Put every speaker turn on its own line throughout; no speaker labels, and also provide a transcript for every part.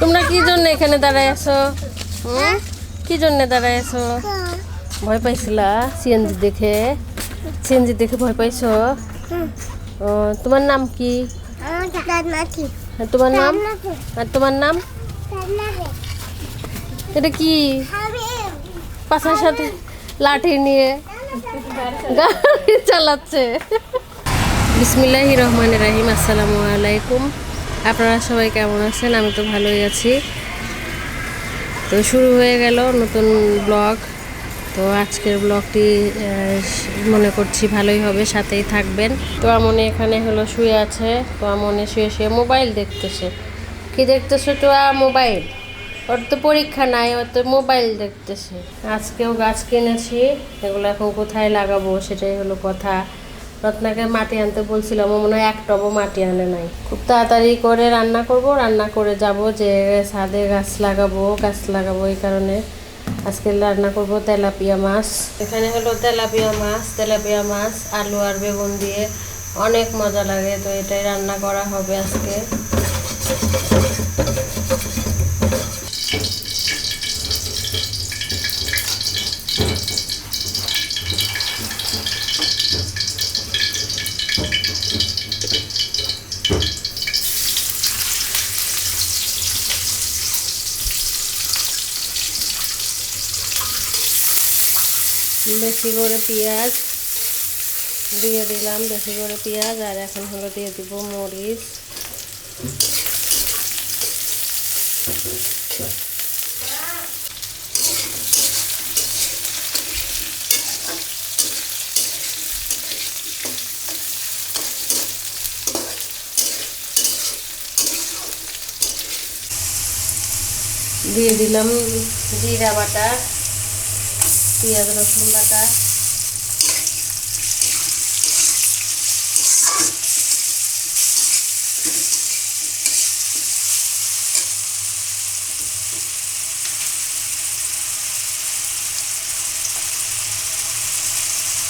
তোমরা কি জন্য এখানে দাঁড়ায় আছো? কি জন্য দাঁড়ায় আছো? ভয় পাইছিলা? সিএনজি দেখে? সিএনজি দেখে ভয় পাইছো? ও, তোমার নাম কি? তোমার নাম? আর তোমার নাম? এটা কি? পাশার সাথে লাঠি নিয়ে গাড়ি চালাচ্ছে। বিসমিল্লাহি রহমান রাহিম। আসসালামু আলাইকুম। আপনারা সবাই কেমন আছেন? আমি তো ভালোই আছি। তো শুরু হয়ে গেল নতুন ব্লগ। তো আজকের ব্লগটি মনে করছি ভালোই হবে, সাথেই থাকবেন। তো আমনে এখানে হলো শুয়ে আছে। তো আমনে শুয়ে শুয়ে মোবাইল দেখতেছে। কি দেখতেছে তো? মোবাইল। ওর তো পরীক্ষা নাই, ওর তো মোবাইল দেখতেছে। আজকেও গাছ কিনেছি, এগুলো এখন কোথায় লাগাবো সেটাই হলো কথা। রত্নাকে মাটি আনতে বলছিলাম মনে হয় এক টবও মাটি আনে নাই। খুব তাড়াতাড়ি করে রান্না করব, রান্না করে যাব যে ছাদে গাছ লাগাবো গাছ লাগাবো এই কারণে। আজকে রান্না করব তেলাপিয়া মাছ। এখানে হলো তেলাপিয়া মাছ তেলাপিয়া মাছ, আলু আর বেগুন দিয়ে অনেক মজা লাগে, তো এটাই রান্না করা হবে আজকে। বেশি করে পেঁয়াজ, দিয়ে দিলাম বেশি করে পেঁয়াজ, আর এখন হলো দিয়ে দিব মরিচ। দিয়ে দিলাম জিরা বাটা। পেঁয়াজ, রসুন বাটা।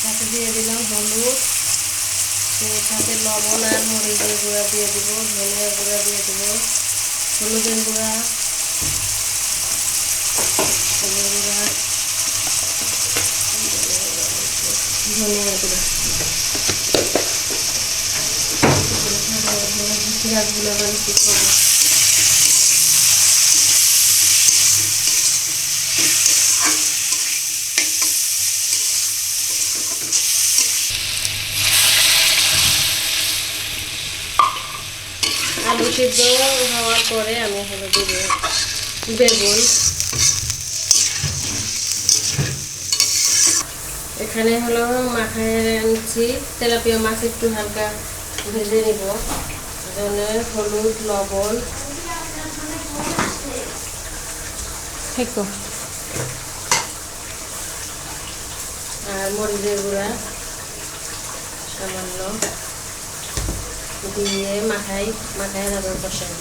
সাথে দিয়ে দিলাম হলুদ। সেই সাথে লবণ আর মরিচের গুঁড়া দিয়ে দিব, ধনিয়ার গুঁড়া দিয়ে দিব। হলুদের গুঁড়া হলুদের গুঁড়া ধনিয়া গুঁড়া আলু সিদ্ধ হওয়ার পরে আমি হলো দিব বেগুন। এখানে হলো মাথায় আনছি তেলাপিয়া মাছ একটু হালকা ভেজে নিব। জন্য হলুদ লবণ। আর মরিচের গুঁড়া সামান্য। দিয়ে মাথায় মাথায় তারপর বসাই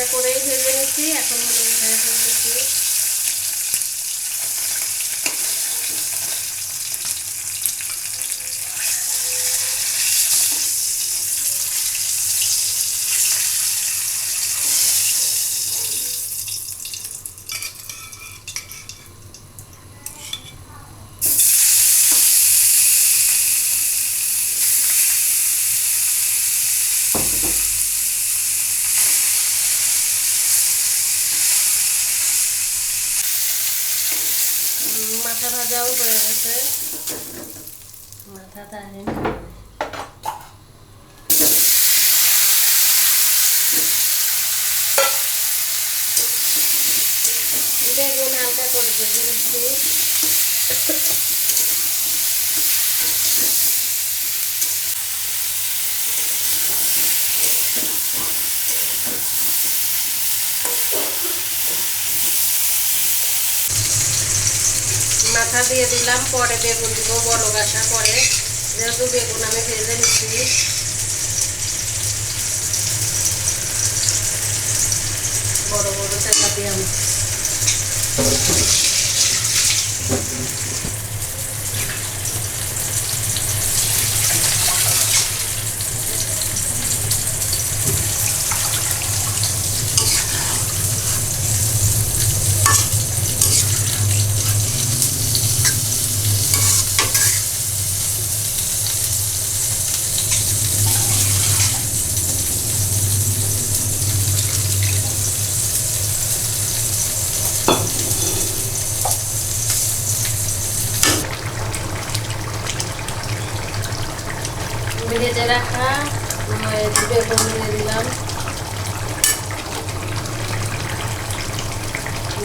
দিব করেই ভেজে নিচ্ছি। এখন হলো ভেজে ফেলতেছি ভাজাও হয়ে গেছে মাথা তাহলে বেগুন হালকা করে দেবেন একটু মাথা দিয়ে দিলাম, পরে বেগুন দিব, বড় গাছা পরে। যেহেতু বেগুন আমি ভেজে নিচ্ছি। বড় বড় তেলাপিয়া। ভেজে রাখা। বেগুন দিয়ে দিলাম।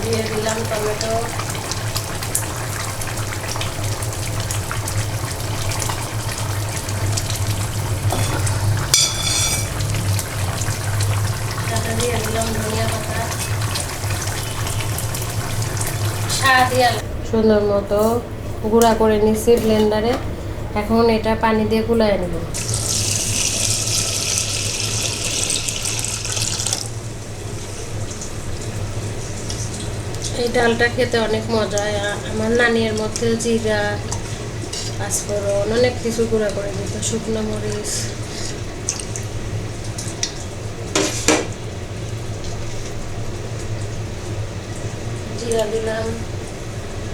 দিয়ে দিলাম টমেটো। দিয়ে সুন্দর মতো গুঁড়া করে নিচ্ছি ব্লেন্ডারে। এখন এটা পানি দিয়ে গুলায় নেব। এই ডালটা খেতে অনেক মজা, আমার নানির মধ্যে জিরা, পাঁচফোড়ন, অনেক কিছু গুঁড়া করে দিত, শুকনো মরিচ। জিরা দিলাম,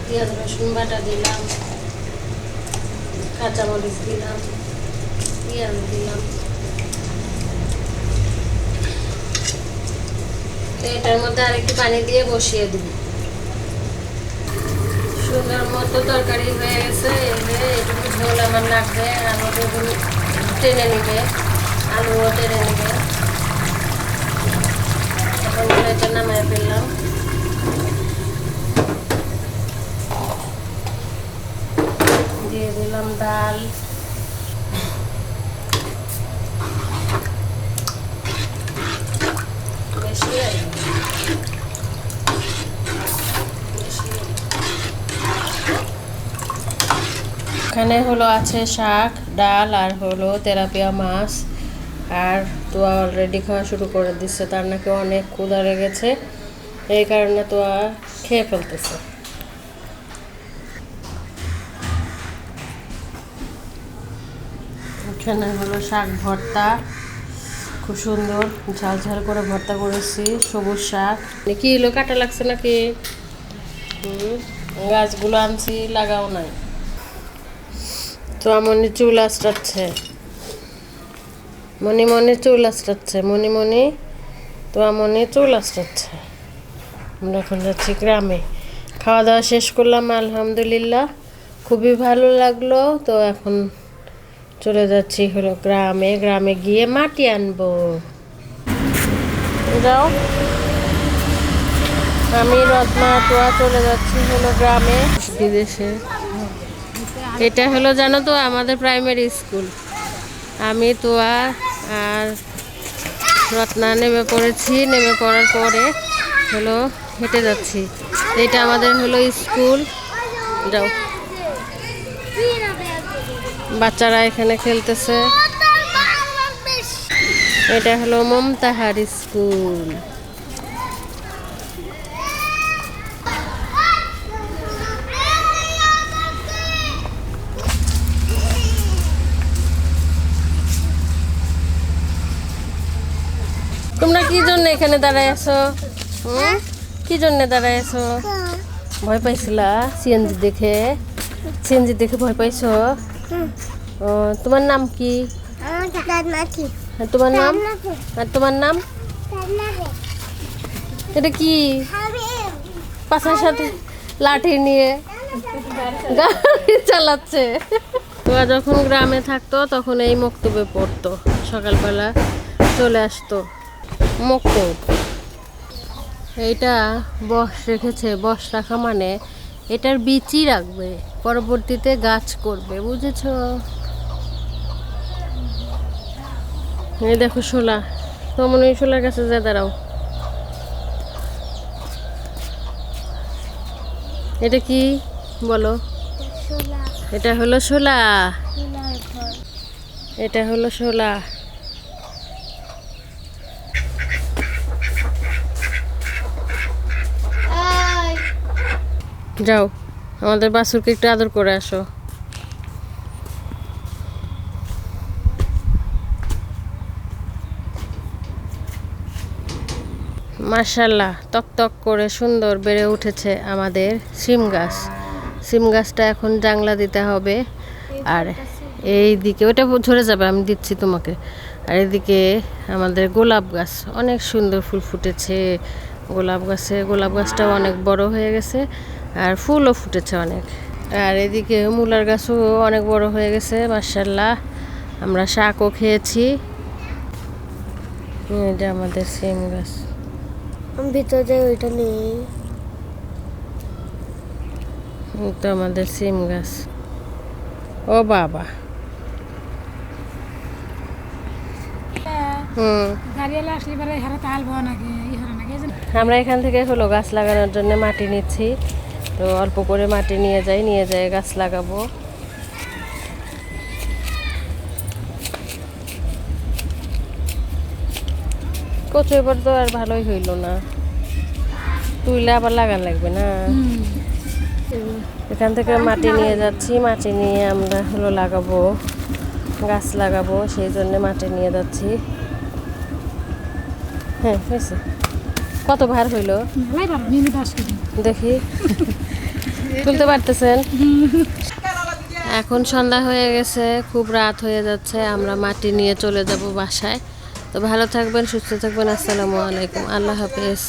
পেঁয়াজ রসুন বাটা দিলাম। কাঁচামরিচ দিলাম পেঁয়াজ দিলাম এটার মধ্যে আরেকটু পানি দিয়ে বসিয়ে দিব। সুন্দর মতো তরকারি হয়ে গেছে এবারে এটুকু ঝোল আমার লাগবে আলু বেগুন টেনে নিবে আলুও টেনে নিবে এখন এটা নামায় ফেললাম দিয়ে দিলাম ডাল। এখানে হলো আছে শাক, ডাল আর হলো তেলাপিয়া মাছ। আর তোয়া অলরেডি খাওয়া শুরু করে দিচ্ছে তার নাকি অনেক ক্ষুধা লেগেছে। এই কারণে তোয়া খেয়ে ফেলতেছে। এখানে হলো শাক ভর্তা। খুব সুন্দর। ঝাল ঝাল করে ভর্তা করেছি সবুজ শাক। কি এলো কাটা লাগছে নাকি? গাছগুলো আনছি লাগাও নাই। তো আমনি চুল আঁচড়াচ্ছে। মনি মনে চুল আঁচড়াচ্ছে মনি মনি। তো আমনি চুল আঁচড়াচ্ছে। আমরা এখন যাচ্ছি গ্রামে। খাওয়া দাওয়া শেষ করলাম আলহামদুলিল্লাহ। খুবই ভালো লাগল তো এখন চলে যাচ্ছি হলো গ্রামে গ্রামে গিয়ে মাটি আনব। যাও। আমি রত্না তোয়া চলে যাচ্ছি হলো গ্রামে। বিদেশে। এটা হলো জানো তো আমাদের প্রাইমারি স্কুল আমি তোয়া আর রত্না নেমে পড়েছি নেমে পড়ার পরে হলো হেঁটে যাচ্ছি। এটা আমাদের হলো স্কুল যাও। বাচ্চারা এখানে খেলতেছে। এটা হলো মমতাহার স্কুল। তোমরা কি জন্য এখানে দাঁড়ায় আছো? কি জন্য দাঁড়ায় আছো? ভয় পাইছিলা? সিএনজি দেখে? সিএনজি দেখে ভয় পাইছো? তোমার নাম কি? তোমার নাম? আর তোমার নাম? এটা কি? পাশার সাথে লাঠি নিয়ে গাড়ি চালাচ্ছে। তোরা যখন গ্রামে থাকতো তখন এই মক্তবে পড়তো। সকালবেলা চলে আসতো মক্তব। এইটা বস রেখেছে। বস রাখা মানে এটার বীজই রাখবে পরবর্তীতে গাছ করবে বুঝেছ? এই দেখো শোলা তোমার ওই শোলার কাছে যা দাঁড়াও। এটা কি? বলো। এটা হলো শোলা। এটা হলো শোলা। যাও, আমাদের বাসুরকে একটু আদর করে আসো। মার্শাল্লাহ তক তক করে সুন্দর বেড়ে উঠেছে আমাদের সিম গাছ। সিম গাছটা এখন জাংলা দিতে হবে। আর এই দিকে ওটা ঝরে যাবে, আমি দিচ্ছি তোমাকে। আর এদিকে আমাদের গোলাপ গাছ, অনেক সুন্দর ফুল ফুটেছে। গোলাপ গাছে, গোলাপ গাছটাও অনেক বড় হয়ে গেছে। আর ফুলও ফুটেছে অনেক। আর এদিকে মূলার গাছও অনেক বড় হয়ে গেছে মার্শাল্লাহ আমরা শাকও খেয়েছি। এটা আমাদের সিম গাছ।
ভিতরে যাই ওইটা নেই।
তো আমাদের সিম গাছ। ও বাবা।
জন্য
আমরা এখান থেকে হলো গাছ লাগানোর জন্য মাটি নিচ্ছি। তো অল্প করে মাটি নিয়ে যাই নিয়ে যাই গাছ লাগাবো। কচু এবার তো আর ভালোই হইল না। তুইলে আবার লাগান লাগবে না? এখান থেকে মাটি নিয়ে যাচ্ছি মাটি নিয়ে আমরা হলো লাগাবো গাছ লাগাবো সেই জন্য মাটি নিয়ে যাচ্ছি। হ্যাঁ হয়েছে। কত ভার হইল? দেখি। তুলতে পারতেছেন? এখন সন্ধ্যা হয়ে গেছে, খুব রাত হয়ে যাচ্ছে, আমরা মাটি নিয়ে চলে যাব বাসায়। তো ভালো থাকবেন, সুস্থ থাকবেন, আসসালামু আলাইকুম, আল্লাহ হাফেজ।